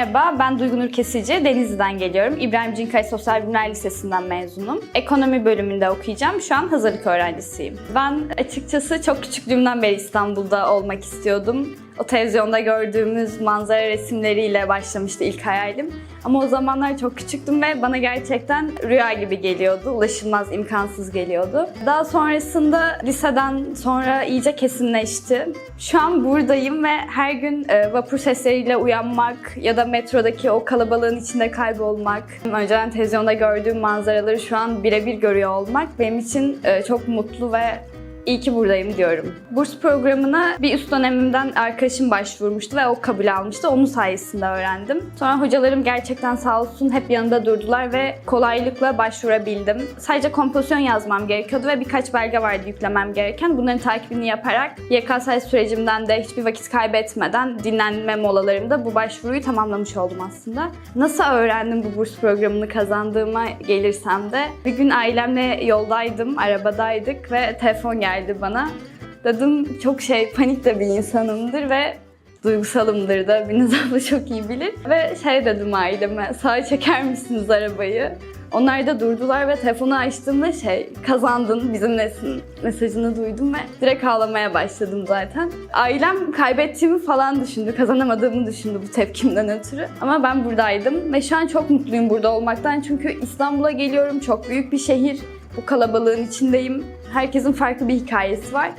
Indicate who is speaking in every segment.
Speaker 1: Merhaba, ben Duygu Nur Kesici, Denizli'den geliyorum. İbrahim Cinkay Sosyal Bilimler Lisesi'nden mezunum. Ekonomi bölümünde okuyacağım. Şu an hazırlık öğrencisiyim. Ben açıkçası çok küçüklüğümden beri İstanbul'da olmak istiyordum. O televizyonda gördüğümüz manzara resimleriyle başlamıştı ilk hayalim. Ama o zamanlar çok küçüktüm ve bana gerçekten rüya gibi geliyordu. Ulaşılmaz, imkansız geliyordu. Daha sonrasında liseden sonra iyice kesinleşti. Şu an buradayım ve her gün e, vapur sesleriyle uyanmak ya da metrodaki o kalabalığın içinde kaybolmak, önceden televizyonda gördüğüm manzaraları şu an birebir görüyor olmak benim için e, çok mutlu ve İyi ki buradayım diyorum. Burs programına bir üst dönemimden arkadaşım başvurmuştu ve o kabul almıştı. Onun sayesinde öğrendim. Sonra hocalarım gerçekten sağ olsun hep yanında durdular ve kolaylıkla başvurabildim. Sadece kompozisyon yazmam gerekiyordu ve birkaç belge vardı yüklemem gereken. Bunların takibini yaparak YKS sürecimden de hiçbir vakit kaybetmeden dinlenme molalarımda bu başvuruyu tamamlamış oldum aslında. Nasıl öğrendim bu burs programını kazandığıma gelirsem de bir gün ailemle yoldaydım, arabadaydık ve telefon geldi bana. Dedim çok şey panik de bir insanımdır ve duygusalımdır da Biniz abla çok iyi bilir. Ve şey dedim aileme sağa çeker misiniz arabayı? Onlar da durdular ve telefonu açtığımda şey kazandın bizimlesin mesajını duydum ve direkt ağlamaya başladım zaten. Ailem kaybettiğimi falan düşündü, kazanamadığımı düşündü bu tepkimden ötürü. Ama ben buradaydım ve şu an çok mutluyum burada olmaktan çünkü İstanbul'a geliyorum, çok büyük bir şehir. Bu kalabalığın içindeyim. Herkesin farklı bir hikayesi var.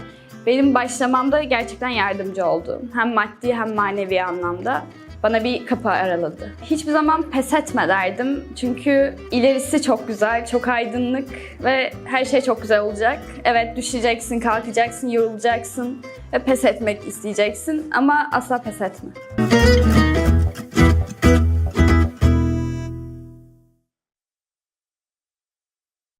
Speaker 1: Benim başlamamda gerçekten yardımcı oldu. Hem maddi hem manevi anlamda bana bir kapı araladı. Hiçbir zaman pes etme derdim. Çünkü ilerisi çok güzel, çok aydınlık ve her şey çok güzel olacak. Evet düşeceksin, kalkacaksın, yorulacaksın ve pes etmek isteyeceksin ama asla pes etme.